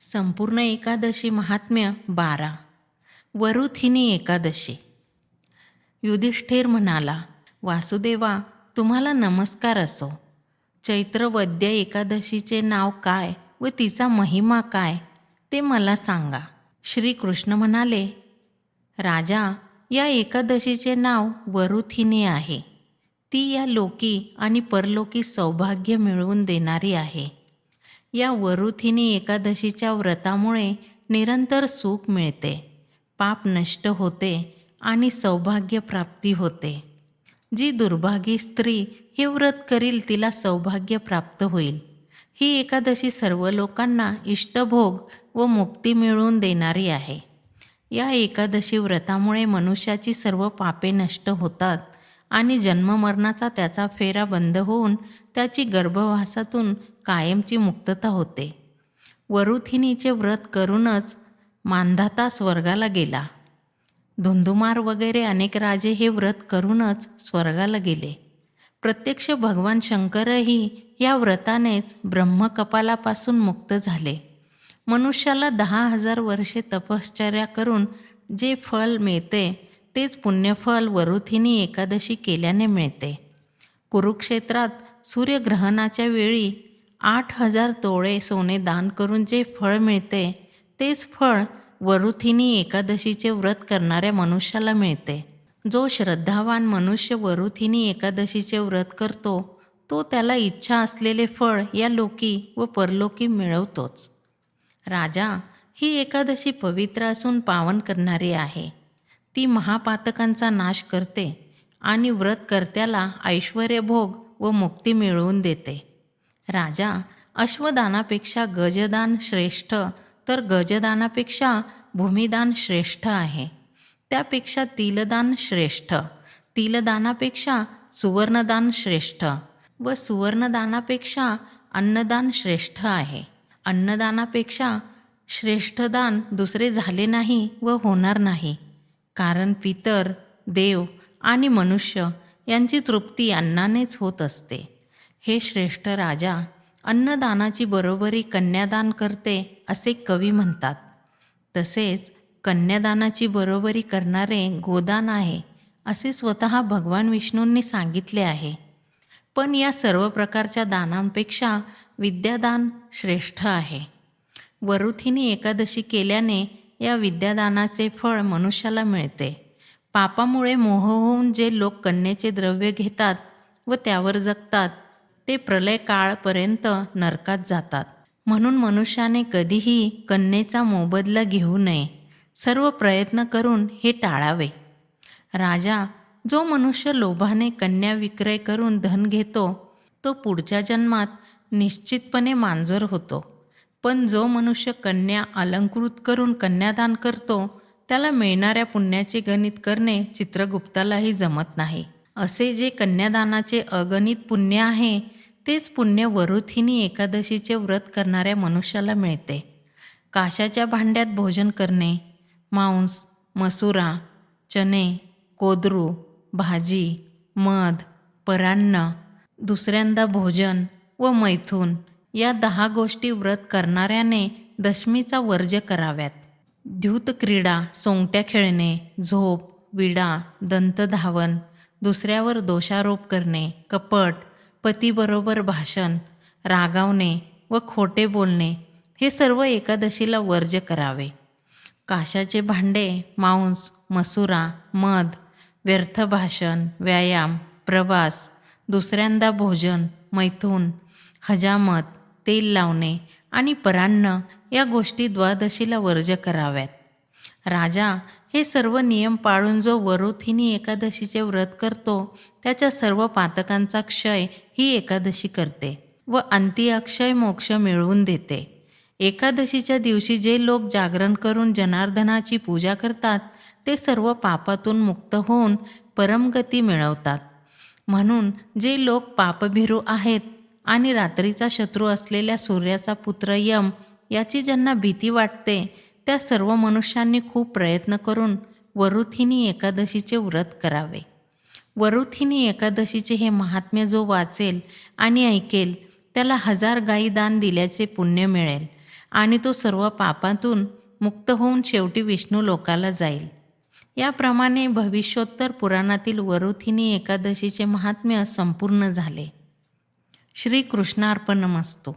संपूर्ण एकादशी महात्म्य बारा. वरुथिनी एकादशी. युधिष्ठिर म्हणाला वासुदेवा तुम्हाला नमस्कार असो. चैत्रवद्य एकादशीचे नाव काय व तिचा महिमा काय ते मला सांगा. श्रीकृष्ण म्हणाले राजा या एकादशीचे नाव वरुथिनी आहे. ती या लोकी आणि परलोकी सौभाग्य मिळवून देणारी आहे. या वरुथिनी एकादशीच्या व्रतामुळे निरंतर सुख मिळते. पाप नष्ट होते आणि सौभाग्य प्राप्ती होते. जी दुर्भागी स्त्री हे व्रत करील तिला सौभाग्य प्राप्त होईल. ही एकादशी सर्व लोकांना इष्टभोग व मुक्ती मिळवून देणारी आहे. या एकादशी व्रतामुळे मनुष्याची सर्व पापे नष्ट होतात आणि जन्ममरणाचा त्याचा फेरा बंद होऊन त्याची गर्भवासातून कायमची मुक्तता होते. वरुथिनीचे व्रत करूनच मांधाता स्वर्गाला गेला. धुंधुमार वगैरे अनेक राजे हे व्रत करूनच स्वर्गाला गेले. प्रत्यक्ष भगवान शंकरही या व्रतानेच ब्रह्मकपालापासून मुक्त झाले. मनुष्याला दहा हजार वर्षे तपश्चर्या करून जे फल मिळते तेच पुण्यफल वरुथिनी एकादशी केल्याने मिळते. कुरुक्षेत्रात सूर्यग्रहणाच्या वेळी आठ हजार तोळे सोने दान करून जे फळ मिळते तेच फळ वरुथिनी एकादशीचे व्रत करणाऱ्या मनुष्याला मिळते. जो श्रद्धावान मनुष्य वरुथिनी एकादशीचे व्रत करतो तो त्याला इच्छा असलेले फळ या लोकी व परलोकी मिळवतोच. राजा ही एकादशी पवित्र असून पावन करणारी आहे. ती महापातकांचा नाश करते आणि व्रतकर्त्याला ऐश्वर्यभोग व मुक्ती मिळवून देते. राजा अश्वदानापेक्षा गजदान श्रेष्ठ तर गजदानापेक्षा भूमिदान श्रेष्ठ आहे. त्यापेक्षा तिलदान श्रेष्ठ तिलदानापेक्षा सुवर्णदान श्रेष्ठ व सुवर्णदानापेक्षा अन्नदान श्रेष्ठ आहे. अन्नदानापेक्षा श्रेष्ठदान दुसरे झाले नाही व होणार नाही. कारण पितर देव आणि मनुष्य यांची तृप्ती अन्नानेच होत असते. हे श्रेष्ठ राजा अन्नदानाची बरोबरी कन्यादान करते असे कवी म्हणतात. तसेच कन्यादानाची बरोबरी करणारे गोदान आहे असे स्वतः भगवान विष्णूंनी सांगितले आहे. पण या सर्व प्रकारच्या दानांपेक्षा विद्यादान श्रेष्ठ आहे. वरुथिनी एकादशी केल्याने या विद्यादानाचे फळ मनुष्याला मिळते. पापामुळे मोह होऊन जे लोक कन्येचे द्रव्य घेतात व त्यावर जगतात ते प्रलय काळपर्यंत नरकात जातात. म्हणून मनुष्याने कधीही कन्येचा मोबदला घेऊ नये. सर्व प्रयत्न करून हे टाळावे. राजा जो मनुष्य लोभाने कन्या विक्रय करून धन घेतो तो पुढच्या जन्मात निश्चितपणे मांजर होतो. पण जो मनुष्य कन्या अलंकृत करून कन्यादान करतो त्याला मिळणाऱ्या पुण्याचे गणित करणे चित्रगुप्तालाही जमत नाही. असे जे कन्यादानाचे अगणित पुण्य आहे तेच पुण्य वरुथिनी एकादशीचे व्रत करणाऱ्या मनुष्याला मिळते. काशाच्या भांड्यात भोजन करणे मांस मसुरा चणे कोदरू भाजी मध परान्न दुसऱ्यांदा भोजन व मैथून या दहा गोष्टी व्रत करणाऱ्याने दशमीचा वर्ज्य कराव्यात. द्यूत क्रीडा सोंगट्या खेळणे झोप विडा दंतधावन दुसऱ्यावर दोषारोप करणे कपट पतीबरोबर भाषण रागावणे व खोटे बोलणे हे सर्व एकादशीला वर्ज्य करावे. काशाचे भांडे मांस मसुरा मध व्यर्थ भाषण व्यायाम प्रवास दुसऱ्यांदा भोजन मैथून हजामत तेल लावणे आणि परान्न या गोष्टी द्वादशीला वर्ज कराव्यात. राजा हे सर्व नियम पाळून जो वरुथिनी एकादशीचे व्रत करतो त्याच्या सर्व पातकांचा क्षय ही एकादशी करते व अंती अक्षय मोक्ष मिळवून देते. एकादशीच्या दिवशी जे लोक जागरण करून जनार्दनाची पूजा करतात ते सर्व पापातून मुक्त होऊन परमगती मिळवतात. म्हणून जे लोक पापभिरू आहेत आणि रात्रीचा शत्रू असलेल्या सूर्याचा पुत्र यम याची ज्यांना भीती वाटते त्या सर्व मनुष्यांनी खूप प्रयत्न करून वरुथिनी एकादशीचे व्रत करावे. वरुथिनी एकादशीचे हे महात्म्य जो वाचेल आणि ऐकेल त्याला हजार गायी दान दिल्याचे पुण्य मिळेल आणि तो सर्व पापातून मुक्त होऊन शेवटी विष्णू लोकाला जाईल. याप्रमाणे भविष्योत्तर पुराणातील वरुथिनी एकादशीचे महात्म्य संपूर्ण झाले. श्रीकृष्णार्पणमस्तू.